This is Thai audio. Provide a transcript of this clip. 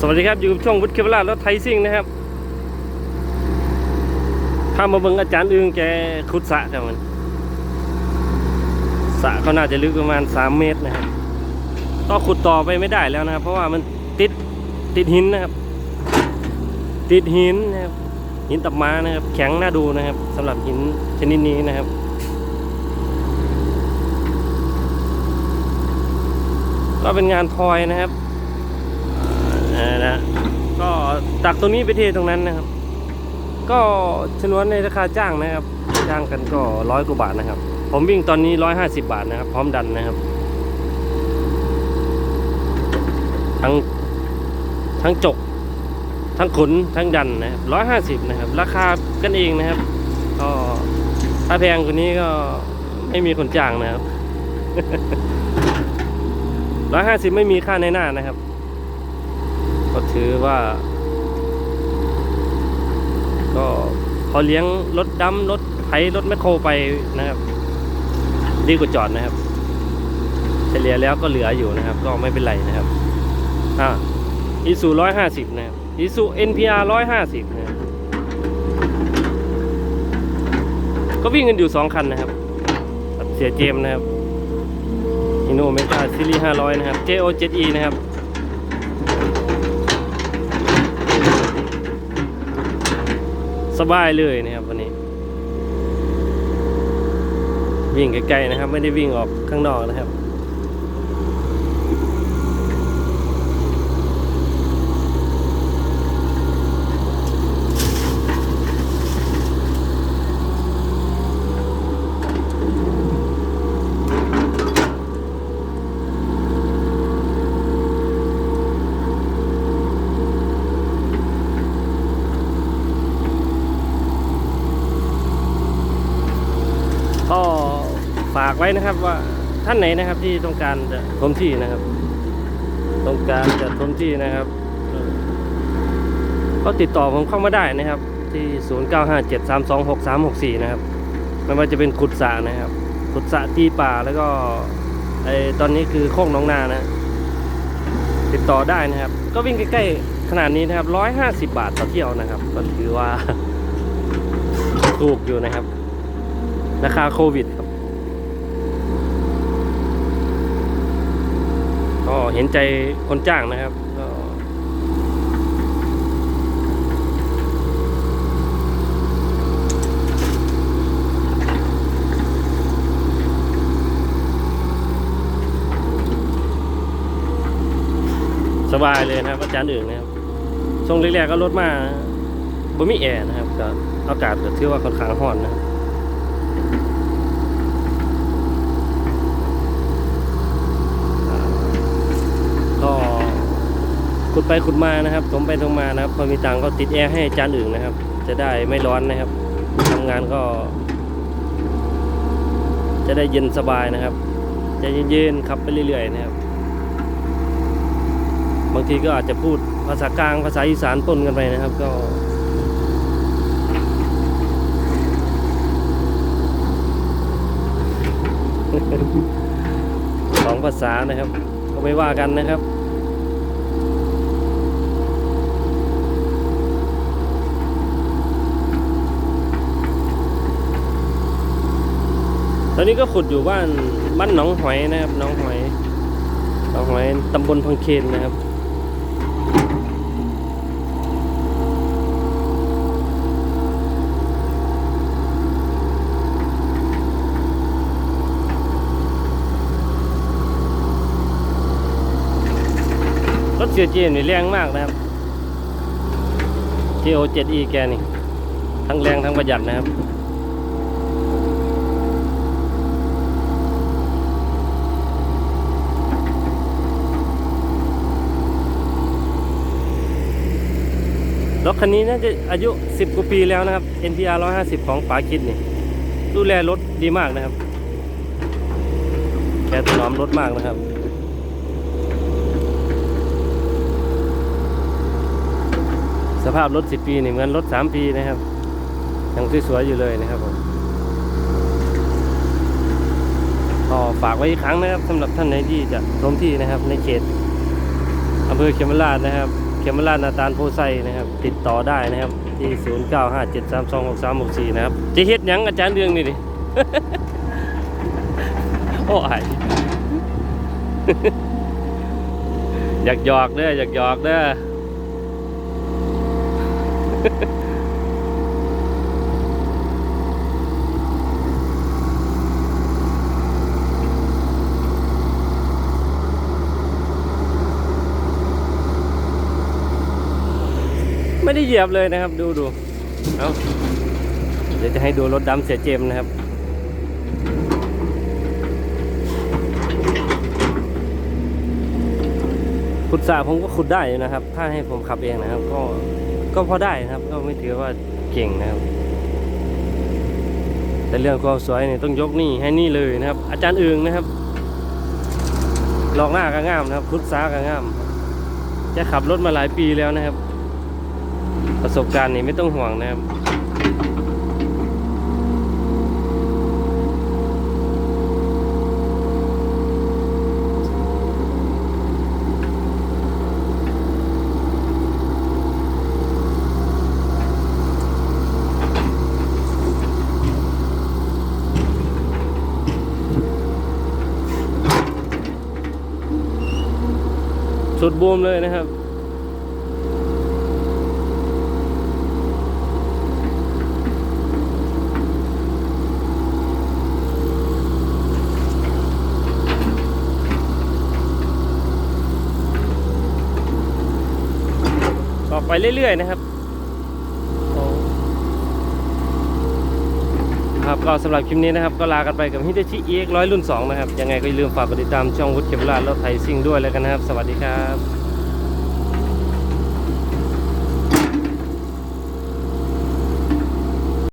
สวัสดีครับ อยู่กับช่องวุฒิเคเบลารถไทยซิ่งนะครับข้ามาเบิ่งอาจารย์อึงแกขุดสะครับมันสะเขาน่าจะลึกประมาณ 3 เมตรนะครับก็ขุดต่อไปไม่ได้แล้วนะครับ เพราะว่ามันติดติดหินนะครับ ติดหินนะครับหินตับม้านะครับ แข็งน่าดูนะครับสำหรับหินชนิดนี้นะครับก็เป็นงานทอยนะครับ นะก็ตักตรงนี้ไปเทตรงนั้นนะครับ ก็ชนวนในราคาจ้างนะครับ จ้างกันก็ร้อยกว่าบาทนะครับ ผมวิ่งตอนนี้ร้อยห้าสิบาทนะครับ พร้อมดันนะครับ ทั้งทั้งจก ทั้งขนทั้งดันนะครับร้อยห้าสิบนะครับ ราคากันเองนะครับก็ถ้าแพงกว่านี้ก็ไม่มีคนจ้างนะครับร้อยห้าสิบไม่มีค่าในหน้านะครับ ก็ถือว่า ก็พอเลี้ยงรถดำรถไถรถแมคโครไปนะครับ ดีกว่าจอดนะครับ เฉลี่ยแล้วก็เหลืออยู่นะครับ ก็ไม่เป็นไรนะครับอ่าอีซูร้อยห้าสิบนะครับอีซู NPR ร้อยห้าสิบนะครับก็วิ่งกันอยู่สองคันนะครับ เสียเจมนะครับอินโนเมกาซีรีส์ห้าร้อยนะครับ JO 7E นะครับ สบายเลยนะครับวันนี้ วิ่งไกลๆนะครับ ไม่ได้วิ่งออกข้างนอกนะครับ ก็ฝาก ไว้นะครับว่าท่านไหนนะครับที่ต้องการจะทมที่นะครับ ต้องการจะทมที่นะครับเอ่อก็ติดต่อผมเข้ามาได้นะครับ ที่ 0957326364 นะครับไม่ว่าจะเป็นขุดสระนะครับ ขุดสระตีป่าแล้วก็ไอตอนนี้คือโคกหน้องนานะ ติดต่อได้นะครับ ก็วิ่งใกล้ๆขนาดนี้นะครับ 150 บาทต่อเที่ยวนะครับ ก็ถือว่าถูกอยู่นะครับ ราคาโควิดครับ ก็เห็นใจคนจ้างนะครับก็สบายเลยนะครับอาจารย์อื่นนะครับช่วงแรกๆก็ลดมาบ่มีแอร์นะครับก็อากาศก็ถือว่าค่อนข้างร้อนนะครับ ก็ ขุดไปขุดมานะครับถมไปถมมานะครับพอมีตังก็ติดแอร์ให้จานอื่นนะครับ จะได้ไม่ร้อนนะครับทำงานก็ จะได้เย็นสบายนะครับจะเย็นๆขับไปเรื่อยๆนะครับ บางทีก็อาจจะพูดภาษากลางภาษาอีสานปนกันไปนะครับ ก็สองภาษานะครับ ก็ไม่ว่ากันนะครับ นี้ก็ขุดอยู่บ้านบ้านหนองหอยนะครับหนองหอยหนองหอยตำบลพังเคนนะครับรถเสียเจมนี่แรงมากนะครับ GO 7E แกนี่ ทั้งแรงทั้งประหยัดนะครับ รถคันนี้น่าจะอายุ 10 กว่าปีแล้วนะครับ NPR 150 ของป๋าคิดนี่ดูแลรถดีมากนะครับแกถนอมรถมากนะครับ สภาพรถ 10 ปีนี่เหมือนรถ 3 ปีนะครับยังสวยๆอยู่เลยนะครับผมก็ฝากไว้อีกครั้งนะครับสำหรับท่านไหนที่จะลงที่นะครับ ในเขตอำเภอเขมราชนะครับ มราชนาตาลโพไซนะครับ ติดต่อได้นะครับ ที่ 0957326364 นะครับ จะเฮ็ดหยังอาจารย์เรืองนี่ดิ โอ้ยอยากหยอกเด้ออยากหยอกเด้อ ไม่ได้เหยียบเลยนะครับ ดูดูเอาเดี๋ยวจะให้ดูรถดำเสียเจมนะครับขุดสระผมก็ขุดได้อยู่นะครับ ถ้าให้ผมขับเองนะครับ ก็ก็พอได้นะครับ ก็ไม่ถือว่าเก่งนะครับ แต่เรื่องความสวยเนี่ยต้องยกนี่ให้นี่เลยนะครับ อาจารย์อึงนะครับลองหน้าก็งามนะครับขุดสาก็งาม จะขับรถมาหลายปีแล้วนะครับ ประสบการณ์นี่ไม่ต้องห่วงนะครับสุดบูมเลยนะครับ ไปเรื่อยๆนะครับครับก็สำหรับคลิปนี้นะครับก็ลากันไปกับฮิตาชิเอกร้อยรุ่น 2 นะครับ ยังไงก็อย่าลืมฝากกดติดตามช่องวุฒิเก็บลาแล้วไทยซิ่งด้วยแล้วกันนะครับ สวัสดีครับ